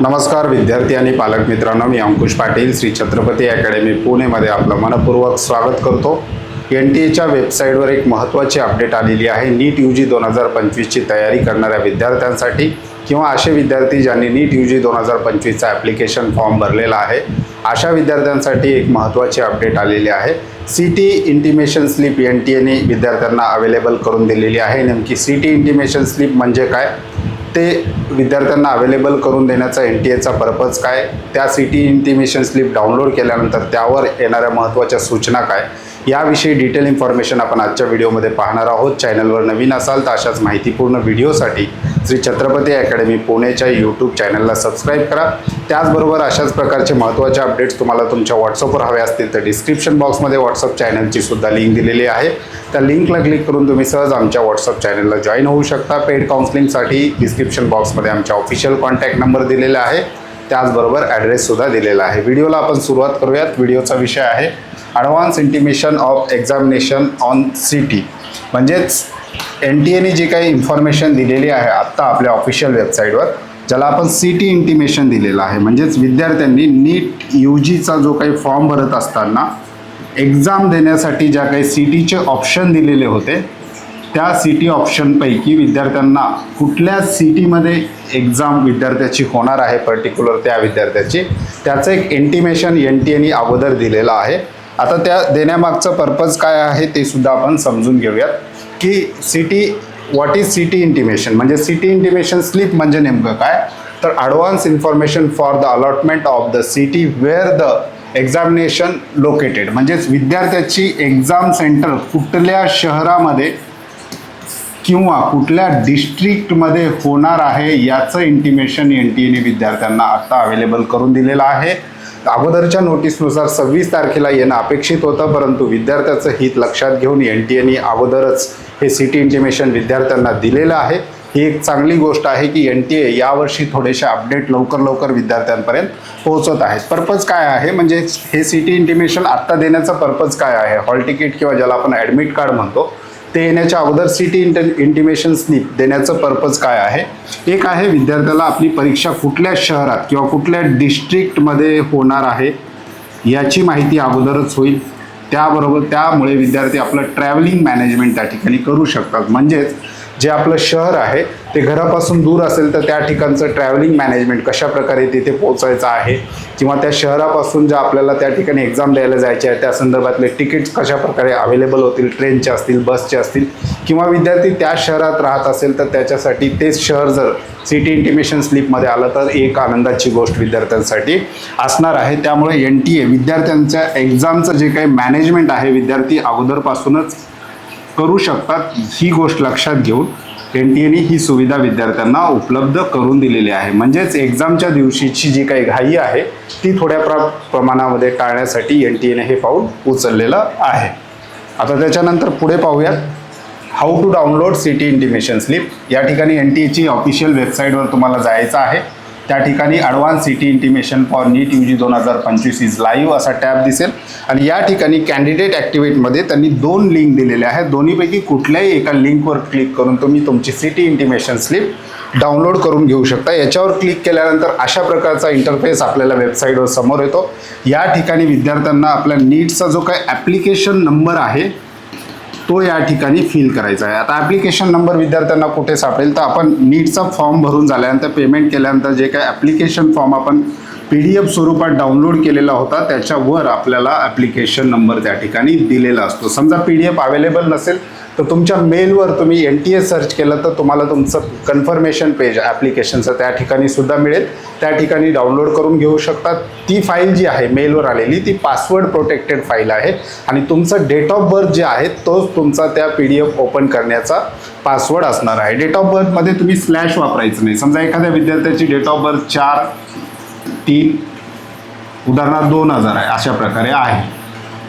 नमस्कार विद्यार्थी आणि पालक मित्रांनो मी अंकुश पाटील श्री छत्रपती अकॅडमी पुणेमध्ये आपलं मनपूर्वक स्वागत करतो. एन टी एच्या वेबसाईटवर एक महत्त्वाची अपडेट आलेली आहे. नीट यू जी दोन हजार पंचवीसची तयारी करणाऱ्या विद्यार्थ्यांसाठी किंवा असे विद्यार्थी ज्यांनी नीट यू जी दोन हजार पंचवीसचा ॲप्लिकेशन फॉर्म भरलेला आहे अशा विद्यार्थ्यांसाठी एक महत्त्वाची अपडेट आलेली आहे. City intimation slip N T एने विद्यार्थ्यांना अवेलेबल करून दिलेली आहे. नेमकी सी टी इंटिमेशन स्लिप म्हणजे काय? ते विद्यार्थ्यांना अवेलेबल करून देण्याचा एन टी एचा पर्पज काय? त्या C T intimation slip download केल्यानंतर त्यावर येणाऱ्या महत्त्वाच्या सूचना काय? याविषयी डिटेल इन्फॉर्मेशन आपण आजच्या व्हिडिओमध्ये पाहणार आहोत. चॅनलवर नवीन असाल तर अशाच माहितीपूर्ण व्हिडिओसाठी श्री छत्रपती अकॅडमी पुणेच्या यूट्यूब चॅनलला सबस्क्राईब करा. त्याचबरोबर अशाच प्रकारचे महत्त्वाचे अपडेट्स तुम्हाला तुमच्या व्हॉट्सअपवर हवे असतील तर डिस्क्रिप्शन बॉक्समध्ये व्हॉट्सअप चॅनलची सुद्धा लिंक दिलेली आहे. त्या लिंकला क्लिक करून तुम्ही सहज आमच्या व्हॉट्सअप चॅनलला जॉईन होऊ शकता. पेड काउन्सिलिंगसाठी डिस्क्रिप्शन बॉक्समध्ये आमच्या ऑफिशियल कॉन्टॅक्ट नंबर दिलेला आहे. त्याचबरोबर ॲड्रेससुद्धा दिलेला आहे. व्हिडिओला आपण सुरुवात करूयात. व्हिडिओचा विषय आहे. Advance intimation of examination on city म्हणजेच एन टी एने जी काही इन्फॉर्मेशन दिलेली आहे आत्ता आपल्या ऑफिशियल वेबसाईटवर ज्याला आपण सी टी इंटिमेशन दिलेलं आहे. म्हणजेच विद्यार्थ्यांनी नीट यू जीचा जो काही फॉर्म भरत असताना एक्झाम देण्यासाठी ज्या काही सी टीचे ऑप्शन दिलेले होते त्या सी टी ऑप्शनपैकी विद्यार्थ्यांना कुठल्या सी टीमध्ये एक्झाम विद्यार्थ्याची होणार आहे पर्टिक्युलर त्या विद्यार्थ्याची त्याचं एक इंटिमेशन एन टी एनी अगोदर दिलेलं आहे. आता त्या देण्यामागचं पर्पज काय आहे ते सुद्धा आपण समजून घेऊयात. की city what is city intimation म्हणजे सी टी इंटिमेशन स्लिप म्हणजे नेमकं काय? तर advance information for the allotment of the city where the examination located म्हणजेच विद्यार्थ्याची एक्झाम सेंटर कुठल्या शहरामध्ये किंवा कुठल्या डिस्ट्रिक्टमध्ये होणार आहे याचं इंटिमेशन एन टी एने विद्यार्थ्यांना आत्ता अवेलेबल करून दिलेलं आहे. अगोदरच्या नोटीसनुसार सव्वीस तारखेला येणं अपेक्षित होतं परंतु विद्यार्थ्याचं हित लक्षात घेऊन एन टी एने अगोदरच हे सिटी इंटिमेशन विद्यार्थ्यांना दिलेलं आहे. ही एक चांगली गोष्ट आहे की एन टी ए यावर्षी थोडेसे अपडेट लवकर लवकर विद्यार्थ्यांपर्यंत पोहोचत आहेत. पर्पज काय आहे? म्हणजे हे सिटी इंटिमेशन आत्ता देण्याचा पर्पज काय आहे? हॉल तिकीट किंवा ज्याला आपण ॲडमिट कार्ड म्हणतो ते येण्याच्या अगोदर सिटी इंट इंटिमेशन स्लिप देण्याचं पर्पज काय आहे? एक आहे विद्यार्थ्याला आपली परीक्षा कुठल्या शहरात किंवा कुठल्या डिस्ट्रिक्टमध्ये होणार आहे याची माहिती अगोदरच होईल. त्याबरोबर त्यामुळे विद्यार्थी आपलं ट्रॅव्हलिंग मॅनेजमेंट त्या ठिकाणी करू शकतात. म्हणजेच जे आपलं शहर आहे ते घरापासून दूर असेल तर त्या ठिकाणचं ट्रॅव्हलिंग मॅनेजमेंट कशा प्रकारे तिथे पोहोचायचं आहे? किंवा त्या शहरापासून ज्या आपल्याला त्या ठिकाणी एक्झाम द्यायला जायचे आहे त्या संदर्भातले तिकीट्स कशा प्रकारे अवेलेबल होतील? ट्रेनचे असतील बसचे असतील? किंवा विद्यार्थी त्या शहरात राहत असेल तर त्याच्यासाठी तेच शहर जर सिटी इंटिमेशन स्लिपमध्ये आलं तर एक आनंदाची गोष्ट विद्यार्थ्यांसाठी असणार आहे. त्यामुळे एन टी ए विद्यार्थ्यांच्या एक्झामचं जे काही मॅनेजमेंट आहे विद्यार्थी अगोदरपासूनच करू शकतात ही गोष्ट लक्षात घेऊन एन टी एने ही सुविधा विद्यार्थ्यांना उपलब्ध करून दिलेली आहे. म्हणजेच एक्झामच्या दिवशीची जी काही घाई आहे ती थोड्या प्र प्रमाणामध्ये टाळण्यासाठी एन टी एने हे पाऊल उचललेलं आहे. आता त्याच्यानंतर पुढे पाहूयात. How to download city intimation slip या ठिकाणी एन टी एची ऑफिशियल वेबसाईटवर तुम्हाला जायचं आहे. त्या ठिकाणी advance city intimation for NEET U G दोन हजार पंचवीस इज लाईव्ह असा टॅब दिसेल. आणि या ठिकाणी कॅन्डिडेट ॲक्टिव्हेटमध्ये त्यांनी दोन लिंक दिलेल्या आहेत. दोन्हीपैकी कुठल्याही एका लिंकवर क्लिक करून तुम्ही तुमची सिटी इंटिमेशन स्लिप डाउनलोड करून घेऊ शकता. याच्यावर क्लिक केल्यानंतर अशा प्रकारचा इंटरफेस आपल्याला वेबसाईटवर समोर येतो. या ठिकाणी विद्यार्थ्यांना आपल्या नीटचा जो काही ॲप्लिकेशन नंबर आहे तो या ठिकाणी फिल करायचा आहे. आता ॲप्लिकेशन नंबर विद्यार्थ्यांना कुठे सापडेल तर आपण नीटचा फॉर्म भरून झाल्यानंतर पेमेंट केल्यानंतर जे काय ॲप्लिकेशन फॉर्म आपण पी डी एफ स्वरूपात डाउनलोड केलेला होता त्याच्यावर आपल्याला ॲप्लिकेशन नंबर त्या ठिकाणी दिलेला असतो. समजा पी डी एफ अवेलेबल नसेल तर तुमच्या मेलवर तुम्ही एन टी एस सर्च केलं तर तुम्हाला तुमचं कन्फर्मेशन पेज ॲप्लिकेशनचं त्या ठिकाणी सुद्धा मिळेल. त्या ठिकाणी डाउनलोड करून घेऊ शकतात ती फाईल जी आहे मेलवर आलेली ती पासवर्ड प्रोटेक्टेड फाईल आहे. आणि तुमचं डेट ऑफ बर्थ जे आहे तोच तुमचा त्या पी डी एफ ओपन करण्याचा पासवर्ड असणार आहे. डेट ऑफ बर्थमध्ये तुम्ही स्लॅश वापरायचं नाही. समजा एखाद्या विद्यार्थ्याची डेट ऑफ बर्थ चार तीन उदाहरणार्थ दोन हजार आहे अशा प्रकारे आहे.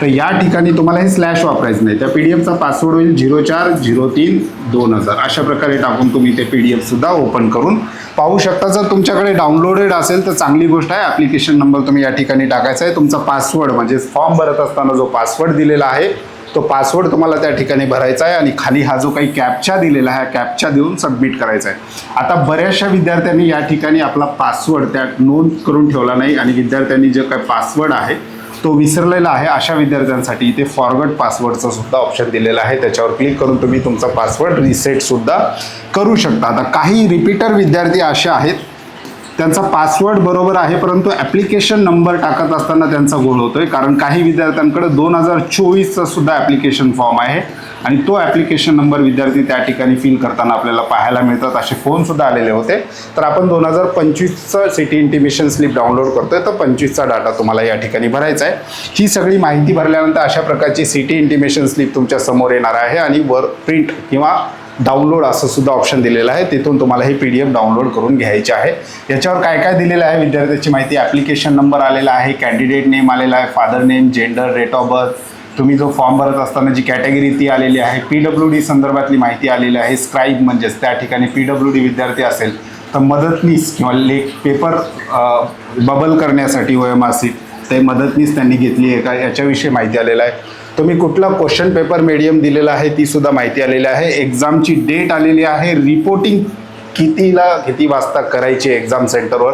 तर या ठिकाणी तुम्हाला हे स्लॅश वापरायचं नाही. त्या पी डी एफचा पासवर्ड होईल झिरो चार झिरो तीन दोन हजार. अशा प्रकारे टाकून तुम्ही ते पी डी एफसुद्धा ओपन करून पाहू शकता. जर तुमच्याकडे डाउनलोडेड असेल तर चांगली गोष्ट आहे. ॲप्लिकेशन नंबर तुम्ही या ठिकाणी टाकायचा आहे. तुमचा पासवर्ड म्हणजे फॉर्म भरत असताना जो पासवर्ड दिलेला आहे तो पासवर्ड तुम्हाला त्या ठिकाणी भरायचा आहे आणि खाली हा जो काही कॅपचा दिलेला आहे कॅपचा देऊन सबमिट करायचा आहे. आता बऱ्याचशा विद्यार्थ्यांनी या ठिकाणी आपला पासवर्ड त्या नोंद करून ठेवला नाही आणि विद्यार्थ्यांनी जे काय पासवर्ड आहे तो विसरलेला आहे अशा विद्यार्थ्यांसाठी. इथे फॉरवर्ड पासवर्डचा सुद्धा ऑप्शन दिलेला आहे. त्याच्यावर क्लिक करून तुम्ही तुमचा पासवर्ड रिसेट सुद्धा करू शकता. आता काही रिपीटर विद्यार्थी असे आहेत त्यांचा पासवर्ड बरोबर आहे परंतु ॲप्लिकेशन नंबर टाकत असताना त्यांचा गोळ होतोय. कारण काही विद्यार्थ्यांकडे दोन हजार चोवीसचा सुद्धा ॲप्लिकेशन फॉर्म आहे आणि तो ॲप्लिकेशन नंबर विद्यार्थी त्या ठिकाणी फिल करताना आपल्याला पाहायला मिळतात. असे फोनसुद्धा आलेले होते. तर आपण दोन हजार पंचवीसचं सिटी इंटिमेशन स्लिप डाउनलोड करतोय. तर पंचवीसचा डाटा तुम्हाला या ठिकाणी भरायचा आहे. ही सगळी माहिती भरल्यानंतर अशा प्रकारची सिटी इंटिमेशन स्लिप तुमच्यासमोर येणार आहे आणि वर प्रिंट किंवा डाउनलोड असं सुद्धा ऑप्शन दिलेलं आहे. तिथून तुम्हाला हे पी डी एफ डाउनलोड करून घ्यायचे आहे. याच्यावर काय काय दिलेलं आहे विद्यार्थ्याची माहिती? ॲप्लिकेशन नंबर आलेला आहे कॅन्डिडेट नेम आलेला आहे father name gender date of birth तुम्ही जो फॉर्म भरत असताना जी कॅटेगरी ती आलेली आहे. पी डब्ल्यू डी संदर्भातली माहिती आलेली आहे. स्क्राईब म्हणजेच त्या ठिकाणी पी डब्ल्यू डी विद्यार्थी असेल तर मदतनीस किंवा लेख पेपर बबल करण्यासाठी वयमासिक ते मदतनीस त्यांनी घेतली आहे का? याच्याविषयी माहिती आलेलं आहे. तुम्ही कुठला क्वेश्चन पेपर मीडियम दिलेला आहे ती सुद्धा माहिती आलेली आहे. एक्झामची डेट आलेली आहे. रिपोर्टिंग कितीला किती वाजता करायची एक्झाम सेंटरवर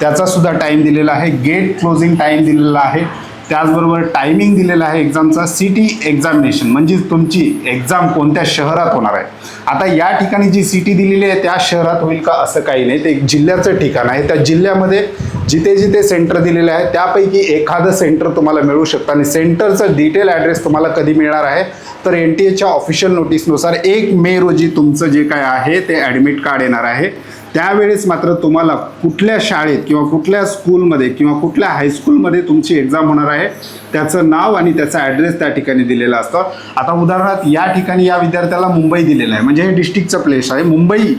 त्याचा सुद्धा टाईम दिलेला आहे. गेट क्लोजिंग टाईम दिलेला आहे. त्याचबरोबर टायमिंग दिलेला आहे एक्झामचा सिटी एक्झामिनेशन म्हणजे तुमची एक्झाम कोणत्या शहरात होणार आहे? आता या ठिकाणी जी सिटी दिलेली आहे त्या शहरात होईल का असं काही नाही. ते एक जिल्ह्याचं ठिकाण आहे. त्या जिल्ह्यामध्ये जिथे जिथे सेंटर दिलेले आहे त्यापैकी एखादं सेंटर तुम्हाला मिळू शकतं. आणि सेंटरचं डिटेल ॲड्रेस तुम्हाला कधी मिळणार आहे तर एन टी एच्या ऑफिशियल नोटीसनुसार एक मे रोजी तुमचं जे काय आहे ते ॲडमिट कार्ड येणार आहे. त्यावेळेस मात्र तुम्हाला कुठल्या शाळेत किंवा कुठल्या स्कूलमध्ये किंवा कुठल्या हायस्कूलमध्ये तुमची एक्झाम होणार आहे त्याचं नाव आणि त्याचा ॲड्रेस त्या ठिकाणी दिलेला असतं. आता उदाहरणार्थ या ठिकाणी या विद्यार्थ्याला मुंबई दिलेलं आहे. म्हणजे हे डिस्ट्रिक्टचं प्लेस आहे. मुंबई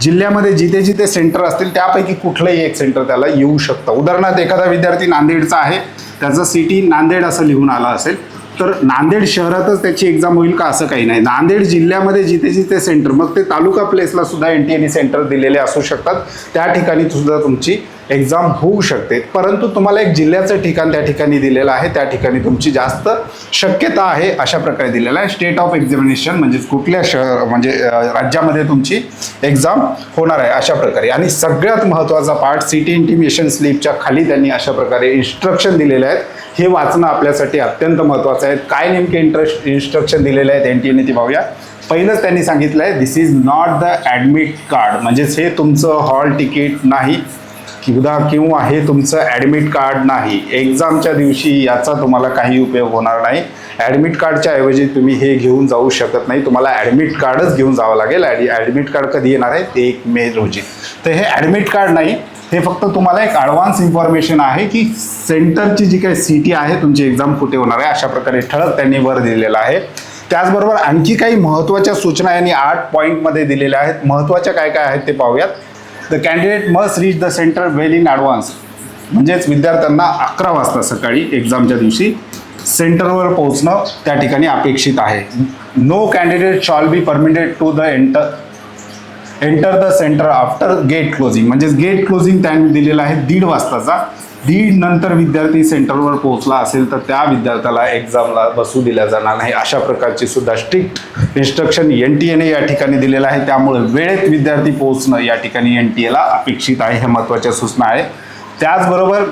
जिल्ह्यामध्ये जिथे जिथे सेंटर असतील त्यापैकी कुठलंही एक सेंटर त्याला येऊ शकतं. उदाहरणार्थ एखादा विद्यार्थी नांदेडचा आहे त्याचं सिटी नांदेड असं लिहून आलं असेल तर नांदेड शहरातच त्याची एक्झाम होईल का असं काही नाही. नांदेड जिल्ह्यामध्ये जिथे जिथे सेंटर मग ते तालुका प्लेसला सुद्धा एन टी एन सेंटर दिलेले असू शकतात. त्या ठिकाणी सुद्धा तुमची एक्झाम होऊ शकते. परंतु तुम्हाला एक जिल्ह्याचं ठिकाण त्या ठिकाणी दिलेलं आहे. त्या ठिकाणी तुमची जास्त शक्यता आहे अशा प्रकारे दिलेलं आहे. स्टेट ऑफ एक्झामिनेशन म्हणजे कुठल्या शहर म्हणजे राज्यामध्ये तुमची एक्झाम होणार आहे अशा प्रकारे. आणि सगळ्यात महत्त्वाचा पार्ट सिटी इंटिमेशन स्लिपच्या खाली त्यांनी अशा प्रकारे इन्स्ट्रक्शन दिलेले आहेत. हे वाचणं आपल्यासाठी अत्यंत महत्त्वाचं आहे. काय नेमके इंटरेस्ट इन्स्ट्रक्शन दिलेले आहेत एन टी एने ते पाहूया. पहिलंच त्यांनी सांगितलं आहे this is not the admit card म्हणजेच हे तुमचं हॉल तिकीट नाही. किंवा किंवा हे तुमचं ॲडमिट कार्ड नाही. एक्झामच्या दिवशी याचा तुम्हाला काही उपयोग होणार नाही. ॲडमिट कार्डच्या ऐवजी तुम्ही हे घेऊन जाऊ शकत नाही. तुम्हाला ॲडमिट कार्डच घेऊन जावं लागेल. ॲड ॲडमिट कार्ड कधी येणार आहे? ते एक मे रोजी. तर हे ॲडमिट कार्ड नाही. हे फक्त तुम्हाला एक ॲडव्हान्स इन्फॉर्मेशन आहे की सेंटरची जी काही सिटी आहे तुमची एक्झाम कुठे होणार आहे अशा प्रकारे ठळक त्यांनी वर दिलेला आहे. त्याचबरोबर आणखी काही महत्त्वाच्या सूचना यांनी आठ पॉईंटमध्ये दिलेल्या आहेत. महत्त्वाच्या काय काय आहेत ते पाहूयात. The candidate must reach the centre well in advance म्हणजेच विद्यार्थ्यांना अकरा वाजता सकाळी एक्झामच्या दिवशी सेंटरवर पोहोचणं त्या ठिकाणी अपेक्षित आहे. No candidate shall be permitted to the enter enter the centre after gate closing म्हणजेच गेट क्लोजिंग टाईम दिलेला आहे दीड वाजताचा. दीड नंतर विद्यार्थी सेंटरवर पोहोचला असेल तर त्या विद्यार्थ्याला एक्झामला बसू दिल्या जाणार नाही. अशा प्रकारची सुद्धा स्ट्रिक्ट इन्स्ट्रक्शन एन टी एने या ठिकाणी दिलेलं आहे. त्यामुळे वेळेत विद्यार्थी पोहोचणं या ठिकाणी एन टी एला अपेक्षित आहे. हे महत्त्वाच्या सूचना आहे. त्याचबरोबर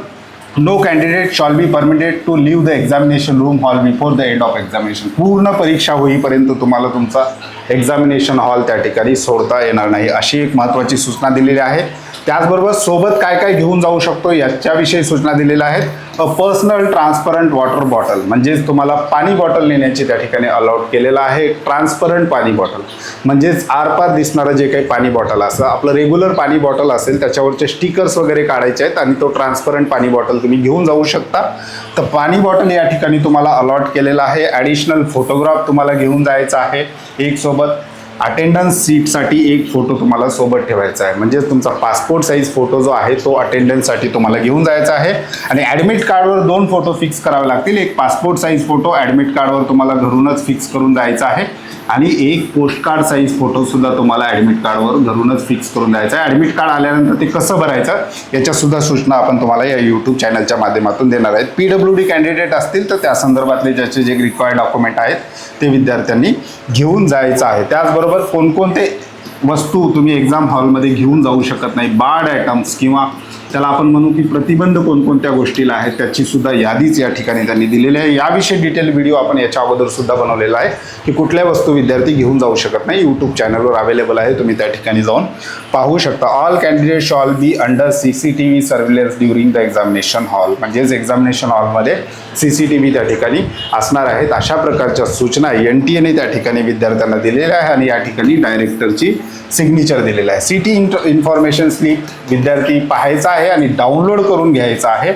no candidate shall be permitted to leave the examination room hall before the end of examination पूर्ण परीक्षा होईपर्यंत तुम्हाला तुमचा एक्झामिनेशन हॉल त्या ठिकाणी सोडता येणार नाही अशी एक महत्त्वाची सूचना दिलेली आहे. त्याचबरोबर सोबत काय काय घेऊन जाऊ शकतो याच्याविषयी सूचना दिलेल्या आहेत. A personal transparent water bottle म्हणजेच तुम्हाला पाणी बॉटल नेण्याची त्या ठिकाणी अलाउड केलेलं आहे. ट्रान्सपरंट पाणी बॉटल म्हणजेच आरपार दिसणारं जे काही पाणी बॉटल असं आपलं रेग्युलर पाणी बॉटल असेल त्याच्यावरचे स्टिकर्स वगैरे काढायचे आहेत आणि तो ट्रान्सपरंट पाणी बॉटल तुम्ही घेऊन जाऊ शकता. तर पाणी बॉटल या ठिकाणी तुम्हाला अलॉट केलेलं आहे. ॲडिशनल फोटोग्राफ तुम्हाला घेऊन जायचा आहे. एक सोबत अटेंडन्स सीटसाठी एक फोटो तुम्हाला सोबत ठेवायचा आहे. म्हणजेच तुमचा पासपोर्ट साईज फोटो जो आहे तो अटेंडन्ससाठी तुम्हाला घेऊन जायचा आहे. आणि ॲडमिट कार्डवर दोन फोटो फिक्स करावे लागतील. एक पासपोर्ट साईज फोटो ॲडमिट कार्डवर तुम्हाला घरूनच फिक्स करून जायचा आहे. आणि एक पोस्ट कार्ड साईज फोटोसुद्धा तुम्हाला ॲडमिट कार्डवर घरूनच फिक्स करून द्यायचा आहे. ॲडमिट कार्ड आल्यानंतर ते कसं भरायचं याच्यासुद्धा सूचना आपण तुम्हाला या यूट्यूब चॅनलच्या माध्यमातून देणार आहेत. पी डब्ल्यू डी कॅन्डिडेट असतील तर त्या संदर्भातले ज्याचे जे रिक्वायर्ड डॉक्युमेंट आहेत ते विद्यार्थ्यांनी घेऊन जायचं आहे. त्याचबरोबर कोणकोणते वस्तू तुम्ही एक्झाम हॉलमध्ये घेऊन जाऊ शकत नाही बार्ड आयटम्स किंवा त्याला आपण म्हणू की प्रतिबंध कोणकोणत्या गोष्टीला आहेत त्याची सुद्धा यादीच या ठिकाणी त्यांनी दिलेली आहे. याविषयी डिटेल व्हिडिओ आपण याच्या अगोदर सुद्धा बनवलेला आहे की कुठल्या वस्तू विद्यार्थी घेऊन जाऊ शकत नाही. यूट्यूब चॅनलवर अवेलेबल आहे. तुम्ही त्या ठिकाणी जाऊन पाहू शकता. All candidate shall be under C C T V surveillance during the examination hall म्हणजेच एक्झामिनेशन हॉलमध्ये सी सी टी व्ही त्या ठिकाणी असणार आहेत. अशा प्रकारच्या सूचना एन टी एने त्या ठिकाणी विद्यार्थ्यांना दिलेल्या आहे आणि या ठिकाणी डायरेक्टरची सिग्नेचर दिलेलं आहे. सी टी इन्फॉर्मेशन स्लिप विद्यार्थी पाहायचा आहे. आहे आणि डाउनलोड करून घ्यायचं आहे.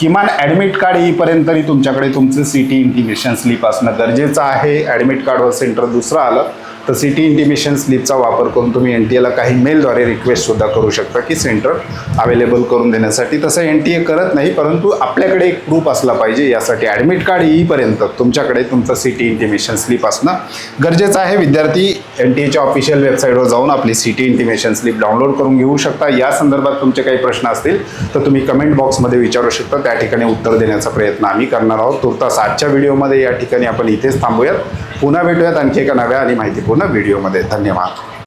किमान ॲडमिट कार्ड येईपर्यंत तरी तुमच्याकडे तुमचं सी टी इंटिमेशन स्लिप असणं गरजेचं आहे. ॲडमिट कार्डवर सेंटर दुसरं आलं. तर सी टी इंटिमेशन स्लिपचा वापर करून तुम्ही एन टी एला काही मेलद्वारे रिक्वेस्टसुद्धा करू शकता की सेंटर अवेलेबल करून देण्यासाठी. तसं एन टी ए करत नाही परंतु आपल्याकडे एक प्रूफ असला पाहिजे यासाठी ॲडमिट कार्ड येईपर्यंत तुमच्याकडे तुमचं सी टी इंटिमेशन स्लिप असणं गरजेचं आहे. विद्यार्थी एन टी एच्या ऑफिशियल वेबसाईटवर जाऊन आपली C T intimation slip download करून घेऊ शकता. या संदर्भात तुमचे काही प्रश्न असतील तर तुम्ही कमेंट बॉक्समध्ये विचारू शकता. त्या ठिकाणी उत्तर देण्याचा प्रयत्न आम्ही करणार आहोत. तुर्तास आजच्या व्हिडिओमध्ये या ठिकाणी आपण इथेच थांबूयात. पुन्हा भेटूयात आणखी एका नव्या आणि संपूर्ण व्हिडिओमध्ये धन्यवाद.